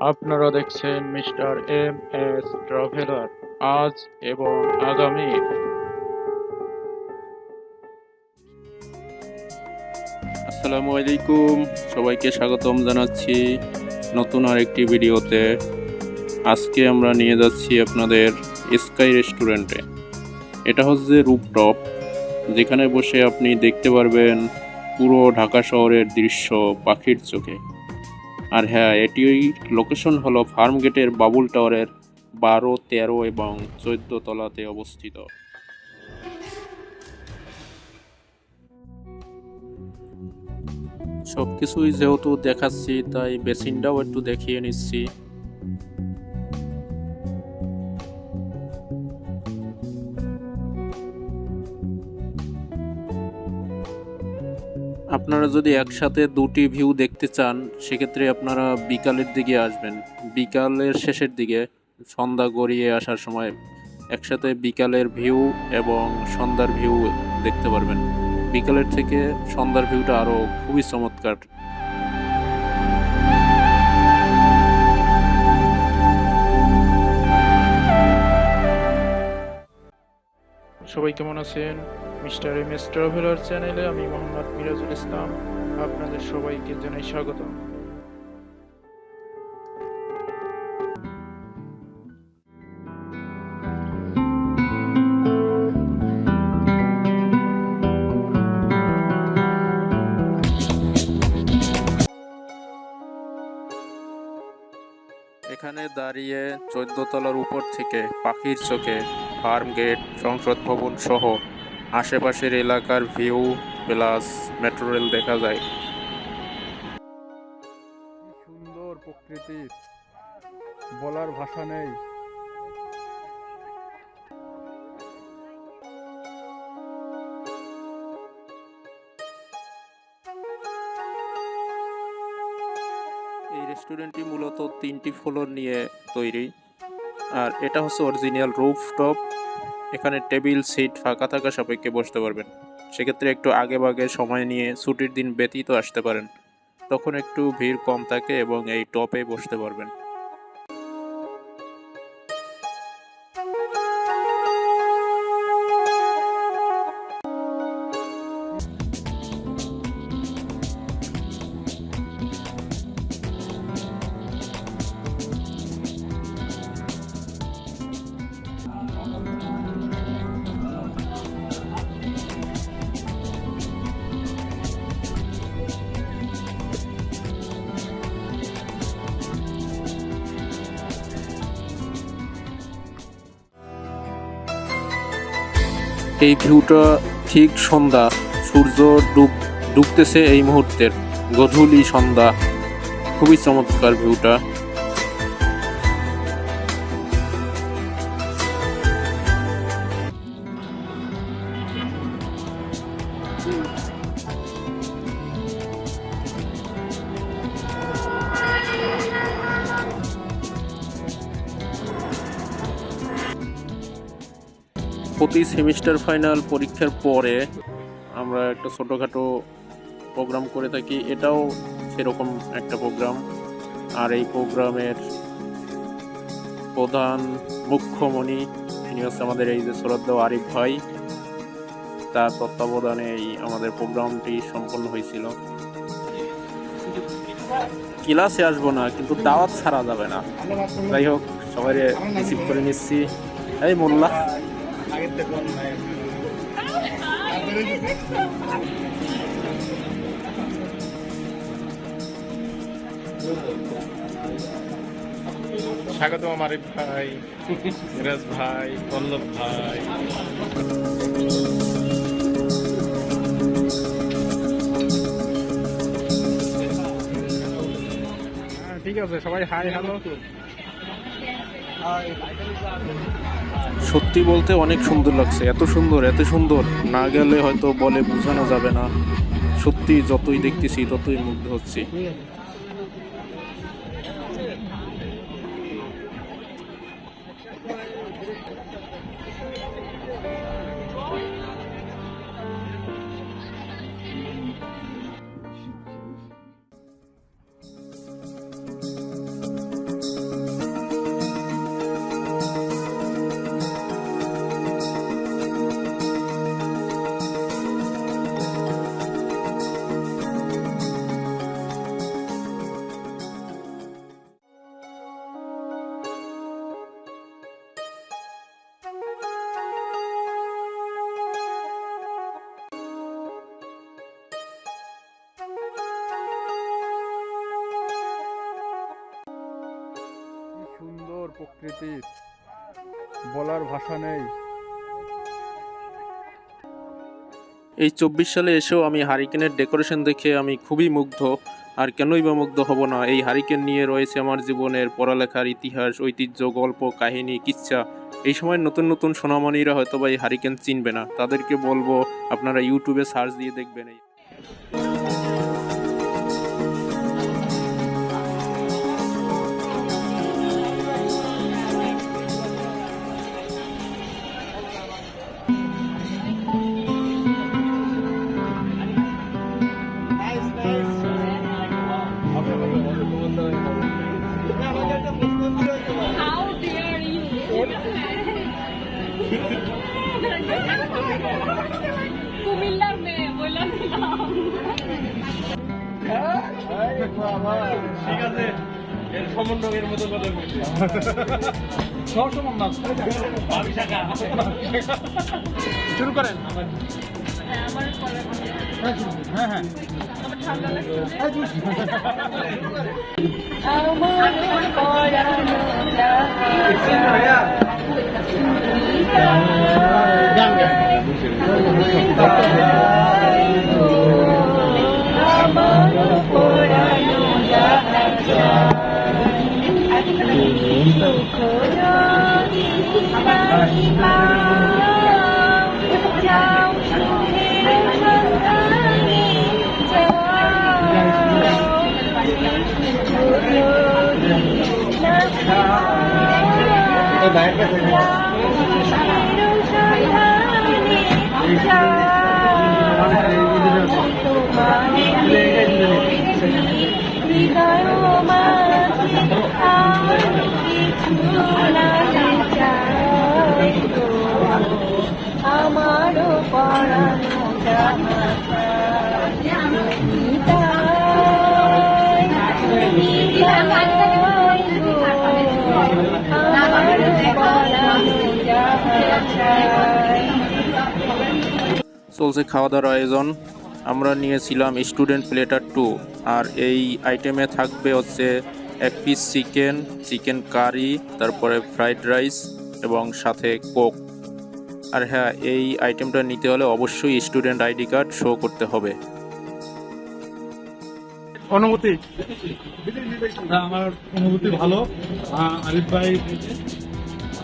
আপনারা দেখছেন mister M S traveller আজ এবং আগামী। আসসালামু আলাইকুম। সবাইকে স্বাগতম জানাচ্ছি নতুন আরেকটি ভিডিওতে। আজকে আমরা নিয়ে যাচ্ছি আপনাদের স্কাই রেস্টুরেন্টে। এটা হচ্ছে রুপটপ যেখানে বসে আপনি দেখতে পারবেন পুরো ঢাকা শহরের দৃশ্য পাখির চোখে। আর হ্যাঁ এটি লোকেশন হলো ফার্ম গেটের বাবুল টাওয়ারের বারো, তেরো এবং চোদ্দ তলাতে অবস্থিত। সব কিছুই যেহেতু দেখাচ্ছি, তাই বেসিনটাও একটু দেখিয়ে নিচ্ছি। আপনারা যদি একসাথে দুটি ভিউ দেখতে চান, সেক্ষেত্রে আপনারা বিকালের দিকে আসবেন। বিকালের শেষের দিকে সন্ধ্যা গড়িয়ে আসার সময় একসাথে বিকালের ভিউ এবং সন্ধ্যার ভিউ দেখতে পারবেন। বিকালের থেকে সন্ধ্যার ভিউটা আরও খুবই চমৎকার। সবাই কেমন আছেন? মিস্টার এম এস ট্রাভেলার চ্যানেলে আমি মোহাম্মদ মিরাজুল ইসলাম আপনাদের সবাইকে জানাই স্বাগত। এখানে দাঁড়িয়ে চোদ্দ তলার উপর থেকে পাখির চোখে ফার্ম গেট, সংসদ ভবন সহ আশেপাশের এলাকার ভিউ প্লাস মেট্রো রেল দেখা যায়। সুন্দর প্রকৃতি। বলার ভাষা নেই। এই রেস্টুরেন্টটি মূলত তিনটি ফ্লোর নিয়ে তৈরি। আর এটা হচ্ছে অরিজিনাল রুফ টপ এখানে টেবিল, সিট ফাঁকা থাকা সাপেক্ষে বসতে পারবেন। সেক্ষেত্রে একটু আগে ভাগে সময় নিয়ে ছুটির দিন ব্যতীত আসতে পারেন। তখন একটু ভিড় কম থাকে এবং এই টপে বসতে পারবেন। এই ভিউটা ঠিক সন্ধ্যা। সূর্য ডুব ডুবতেছে এই মুহূর্তের। গধূলি সন্ধ্যা। খুবই চমৎকার ভিউটা। প্রতি সেমিস্টার ফাইনাল পরীক্ষার পরে আমরা একটা ছোটোখাটো প্রোগ্রাম করে থাকি। এটাও সেরকম একটা প্রোগ্রাম আর এই প্রোগ্রামের প্রধান মুখ্যমণি, তিনি হচ্ছে আমাদের এই যে শ্রদ্ধা আরিফ ভাই। তার তত্ত্বাবধানে এই আমাদের প্রোগ্রামটি সম্পন্ন হয়েছিল। ক্লাসে আসব না, কিন্তু দাওয়াত ছাড়া যাবে না। যাই হোক সবাই রিসিভ করে নিচ্ছি। এই মোল্লা। স্বাগত আমার ভাই মিরাজ ভাই পল্লব ভাই। হ্যাঁ, ঠিক আছে সবাই হাই হ্যালো সত্যি বলতে অনেক সুন্দর লাগছে, এত সুন্দর এত সুন্দর। না গেলে হয়তো বলে বোঝানো যাবে না। সত্যি যতই দেখতেছি, ততই মুগ্ধ হচ্ছি। প্রকৃতির বলার ভাষা নেই। এই চব্বিশ সালে এসেও আমি হারিকেনের ডেকোরেশন দেখে আমি খুবই মুগ্ধ। আর কেনই বা মুগ্ধ হব না? এই হারিকেন নিয়ে রয়েছে আমার জীবনের পড়ালেখার ইতিহাস, ঐতিহ্য, গল্প, কাহিনী, কিচ্ছা। এই সময় নতুন নতুন সোনামণিরা হয়তো বা এই হারিকেন চিনবে না। তাদেরকে বলব, আপনারা ইউটিউবে সার্চ দিয়ে দেখবেন এই শুরু করেন হ্যাঁ, আমার পরে হ্যাঁ হ্যাঁ আমার ঠান্ডা লাগছে আমার পরানো চলছে খাওয়া দাওয়ার আয়োজন। আমরা নিয়েছিলাম স্টুডেন্ট প্লেটার টু আর এই আইটেমে থাকবে হচ্ছে এক পিস চিকেন চিকেন কারি তারপরে ফ্রাইড রাইস এবং সাথে কোক আর হ্যাঁ এই আইটেমটা নিতে হলে অবশ্যই স্টুডেন্ট আইডি কার্ড শো করতে হবে। অনুভূতি? আমার অনুভূতি ভালো। আরিফ ভাই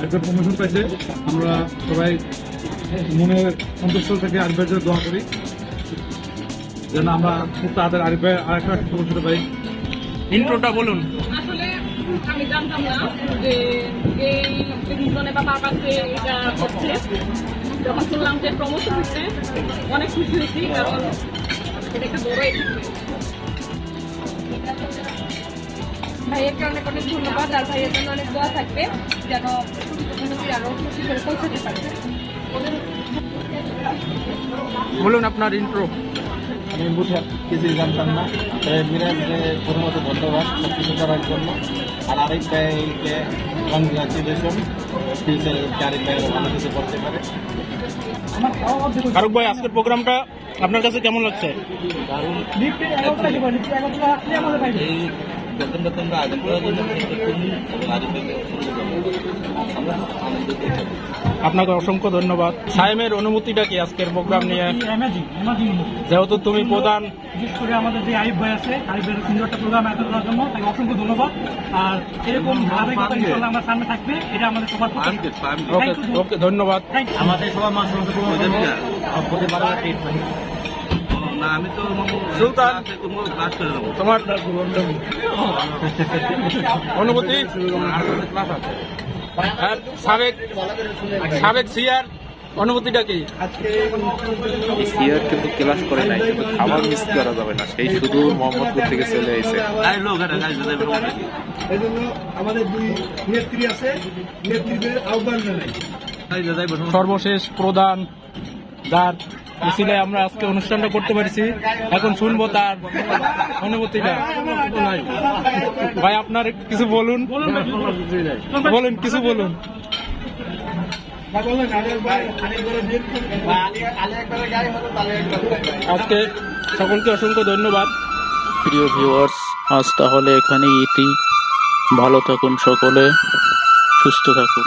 ভাই প্রমোশন পাইছে। আমরা সবাই মনে সন্তুষ্ট থেকে জন্য দোয়া করি। যেন আমরা খুব তাড়াতাড়ি ভাই আরেকটা প্রমোশন পাই। ইন্ট্রোটা বলুন। আসলে আমি জানতাম না যে এই রিজনে বা পারপাসে এটা হচ্ছে যখন শুনলাম যে প্রমোশন হচ্ছে অনেক খুশি হয়েছি কারণ এটা একটা বড় অনেক অনেক ধন্যবাদ আর ভাইয়ের জন্য অনেক দোয়া থাকবে যেন খুশি করে পৌঁছাতে পারবে বলুন আপনার ইন্ট্রো আমি বুঝে কিছুই জানতাম না। মিরাজকে প্রথমত ধন্যবাদ সব কিছু করার জন্য। আর আরেক ভাইকে কংগ্রাচুলেশন ফিউচারে আরেক ভাই ভালো কিছু করতে পারে। ফারুক ভাই আজকের প্রোগ্রামটা আপনার কাছে কেমন লাগছে? এই বেতনটা তোমরা আগে করার জন্য কিন্তু তুমি এবং আরেক আমরা আনন্দ আপনাকে অসংখ্য ধন্যবাদ। সাইমের অনুমতিটা কি আজকের প্রোগ্রাম নিয়ে? যেহেতু তুমি প্রধান বিশেষ করে আমাদের যে আরিফ ভাই আছে ভাইয়ের সুন্দর একটা প্রোগ্রাম আয়োজন করার জন্য তাকে অসংখ্য ধন্যবাদ। আর এরকম আমরা সামনে থাকবে এটা আমাদের সবার ওকে ওকে ধন্যবাদ। আমাদের সবার মাস হতে পারে না আমি তো সুলতান তোমার অনুভূতি আর সাবেক সাবেক সিয়ার অনুভূতিটা কি? সিয়ার কিন্তু ক্লাস করে নাই কিন্তু খাবার মিস করা যাবে না। সেই শুধু মোহাম্মদপুর থেকে চলে এসেছে আরে লোক এটা গাছ দেবে এই জন্য আমাদের দুই নেত্রী আছে নেতৃত্বের আহ্বান জানাই। সর্বশেষ প্রধান যার মিছিলে আমরা আজকে অনুষ্ঠানটা করতে পারছি। এখন শুনব তার অনুভূতিটা। ভাই, আপনার কিছু বলুন? বলুন, কিছু বলুন। আজকে সকলকে অসংখ্য ধন্যবাদ। প্রিয় ভিউয়ার্স আজ তাহলে এখানেই ইতি। ভালো থাকুন সকলে, সুস্থ থাকুন।